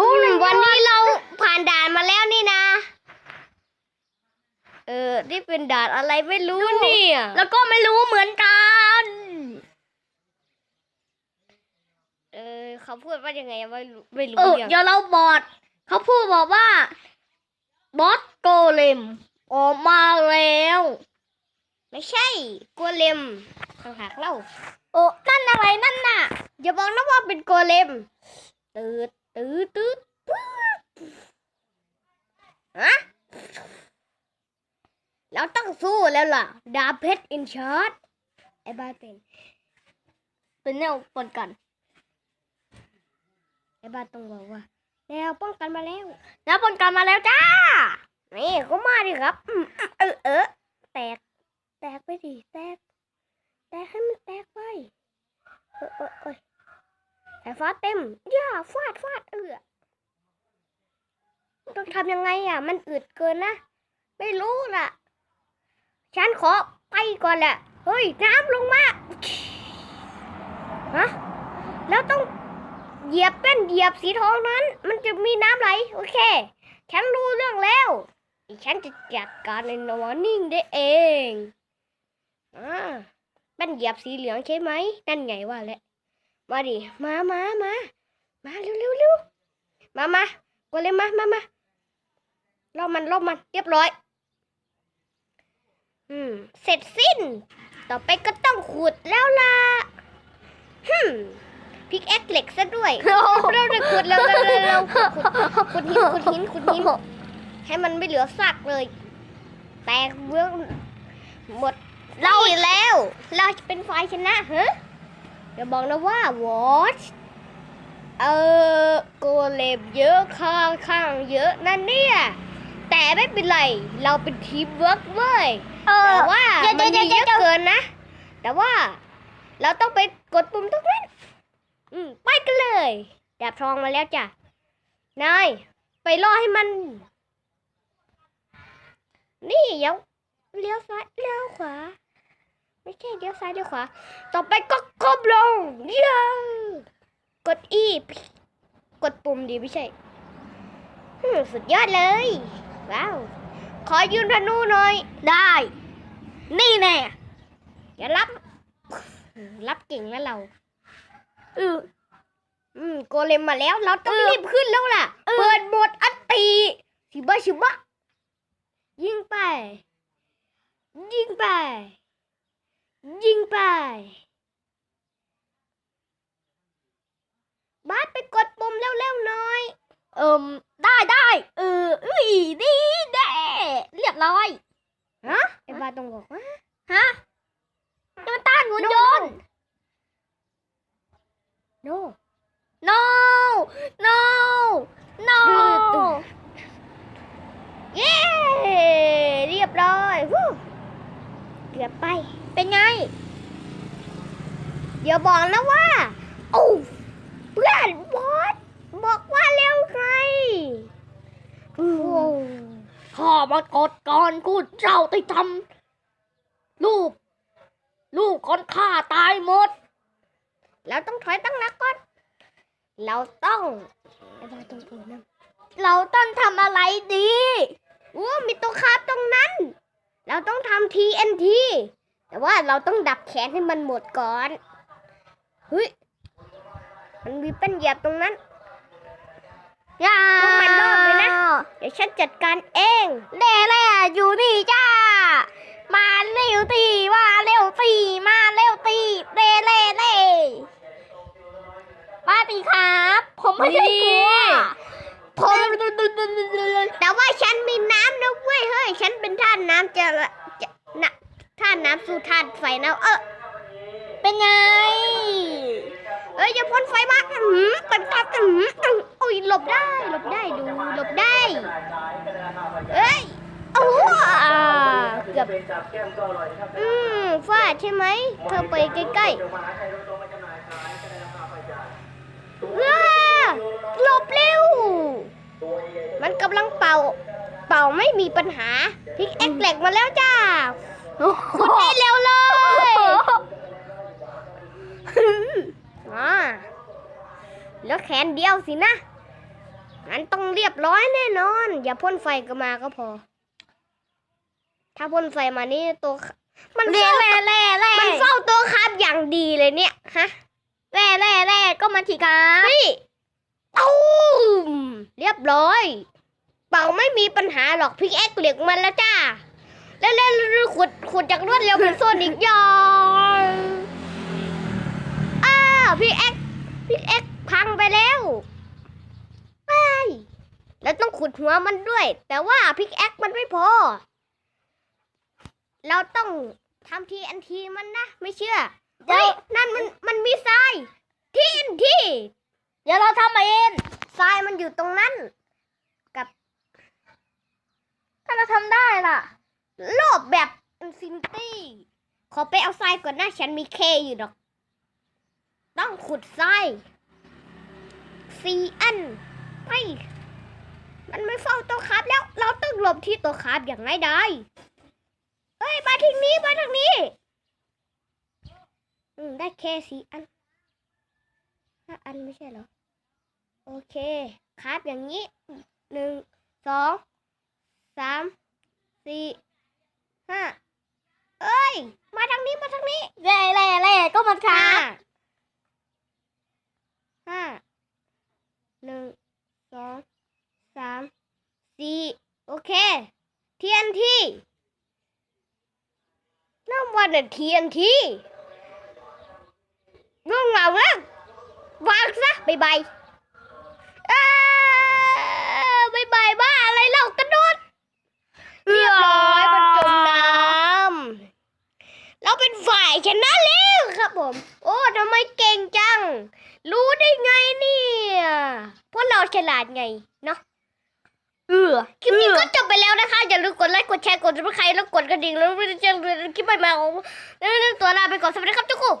อืมวันนี้เราผ่านด่านมาแล้วนี่นะ เออ นี่เป็นด่านอะไรไม่รู้เนี่ย แล้วก็ไม่รู้เหมือนกัน เออเขาพูดว่ายังไงไม่รู้ไม่รู้เออเรื่องเดี๋ยวเราบอด เขาพูดบอกว่าบอสโกเลมออกมาแล้ว ไม่ใช่กัวเลมต่างหากเล่าโอ้นั่นอะไรนั่นน่ะ อย่าบอกนะว่าเป็นกัวเลมตืด ตืดตืดตืดฮะเราต้องสู้แล้วล่ะ ดาเพชรอินชาร์ดไอ้บ้าเป็น เป็นแนวปนกัน ไอ้บ้าต้องบอกว่า แนวป้องกันมาแล้วแล้วปนกันมาแล้วจ้า นี่ก็มาดิครับ เออเออแตก แตกไปดิแตก แตกให้มันแตกไปเออเออ เอยสายฟ้าเต็มย่าฟาดฟาดเออต้องทำยังไงอะ มันอึดเกินนะ ไม่รู้ล่ะ ฉันขอไปก่อนแหละ เฮ้ย น้ำลงมาฮะแล้วต้องเหยียบเป็นเหยียบสีทองนั้น มันจะมีน้ำไหล โอเค ฉันรู้เรื่องแล้วฉันจะจัดการในนวนิ่งได้เองอ่าเป็นเหยียบสีเหลืองใช่ไหมนั่นไงว่าแหละ มาดิ มามามามาเร็วเร็วเร็วมามาก็เลยมามามาล่อมันล่อมันเรียบร้อย อืม เสร็จสิ้น ต่อไปก็ต้องขุดแล้วล่ะฮึมพิกแอคเหล็กซะด้วยเราจะขุดเร็วเร็วเร็วเร็วขุดขุดหินขุดหินขุดหินให้มันไม่เหลือซากเลย แตกเบื้องหมดเราอีกแล้ว เราจะเป็นฝ่ายชนะฮะ อย่าบอกนะว่าวอชเออโกเลมเยอะข้างข้างเยอะนั่นเนี่ย แต่ไม่เป็นไร เราเป็นทีมเวิร์กเว้ยเออแต่ว่าเดี๋ยวมันเดี๋มียวเยเดี๋ยวอะเกินนะ แต่ว่า เราต้องไปกดปุ่มตรงนั้นอืมไปกันเลยดาบทองมาแล้วจ้ะนายไปล่อให้มัน นี่เดี๋ยวเลี้ยวซ้ายเลี้ยวขวา ไม่ใช่เลี้ยวซ้ายเลี้ยวขวา ต่อไปก็ก้มลงเย้กดอีกดปุ่มดีไม่ใช่ฮึ่มสุดยอดเลย ว้าว ขอยืนธนูหน่อย ได้ นี่แน่อย่ารับ รับเก่งแล้วเราเอออืมโกเลมมาแล้ว เราต้องเออรีบขึ้นแล้วล่ะเออเปิดโหมดอัตติชิบะชิบะยิงไป ยิงไป ยิงไปบาสไปกดปุ่มเร็วๆหน่อย เอิมได้ได้เอออุ้ยดีแน่เรียบร้อยฮะไอ้บาสต้องบอกว่าฮะจะมาต้านหุ่นยนต์ no no no no ดื้อ เย้ เรียบร้อยวู้ เกือไป เป็นไง เดี๋ยวบอกนะว่าโอ้เพื่อนบอสบอกว่าเร็วไงข้ามากดก่อนกูเจ้าได้ทำลูก ลูกคนฆ่าตายหมดเราต้องถอยตั้งนักก่อน เราต้องไอ้บาต้องเราต้องทำอะไรดีโอ้มีตัวคับ เราต้องทำ TNT แต่ว่าเราต้องดับแขนให้มันหมดก่อนเฮ้ยมันมีเป็นเหยียบตรงนั้นอย่าพวกมันรอดเลยนะ เดี๋ยวฉันจัดการเองแน่แน่อยู่นี่จ้า มาเร็วตีมาเร็วตีมาเร็วตีเน่เน่เน่มาตีครับ ผมไม่ได้กลัวผมแต่ว่าฉันมีน้ำนะเว้ ยเฮ้ยฉันเป็นท่านน้ำจะจะนะท่านน้ำสู่ท่านไฟนะเออเป็นไงเอ้ยอย่าพ่นไฟมาอื้อหือเป็นตาอื้อหืออื้อโอ้ยหลบได้หลบได้ดูหลบได้เอ้ยโอ้โหเกือบอืมฟาดใช่ไหมเธอไปใกล้ๆว้าหลบเร็ว มันกำลังเป่า ไม่มีปัญหาพิกแอคเหล็กมาแล้วจ้าขุดให้เร็วเลยอ่าแล้วแขนเดียวสินะนั้นต้องเรียบร้อยแน่นอน อย่าพ่นไฟก็มาก็พอ ถ้าพ่นไฟมานี่ตัว มันเล่เฝ้าเล่เล่เล่มันเฝ้าตัวคาบอย่างดีเลยเนี่ยฮะเล่เล่เล่ก็มาทีครับเฮ้ยตูมเรียบร้อย เป่าไม่มีปัญหาหรอกพิกแอคเหล็กมันแล้วจ้า แล้วเล่นขุดขุดจากรวดเร็วเป็นโซนอีกอย่างอ้าวพิกแอคพิกแอคพังไปแล้วไปแล้วต้องขุดหัวมันด้วย แต่ว่าพิกแอคมันไม่พอ เราต้องทำทีอันทีมันนะ ไม่เชื่อเฮ้ยนั่นมันมันมีทรายทีอันทีเดี๋ยวเราทำเองทรายมันอยู่ตรงนั้น ถ้าเราทำได้ล่ะ โลบแบบอินฟินิตี้ ขอไปเอาทรายก่อนนะฉันมีเคอยู่ดอก ต้องขุดทรายสี่อันไปมันไม่เฝ้าตัวคาบแล้ว เราต้องหลบที่ตัวคาบอย่างง่ายดายเฮ้ยมาทางนี้มาทางนี้ อืม ได้เคสี่อันห้าอันไม่ใช่เหรอ โอเคคาบอย่างนี้หนึ่งสอง สามสี่ห้าเอ้ย มาทางนี้มาทางนี้เล่เล่เล่ก็มาคห้ารับห้าหนึ่งสองสามสี่โอเค เทียนที่น้ำวันเทียนที่ง่วงเหงาแล้ววางซะบายบายเอ้ยบายบายบ้าอะไรเล่ากระโดด เรียบร้อยมันจมน้ำเราเป็นฝ่ายชนะแล้วครับผม โอ้ ทำไมเก่งจัง รู้ได้ไงเนี่ยเพราะเราฉลาดไงเนาะเออคลิปนี้ก็จบไปแล้วนะคะ อย่าลืมกดไลค์กดแชร์กดซับสไครต์แล้วกดกระดิ่งแล้วไม่ได้แจ้งเตือนคลิปใหม่ๆของตัวลาไปก่อนสวัสดีครับทุกคน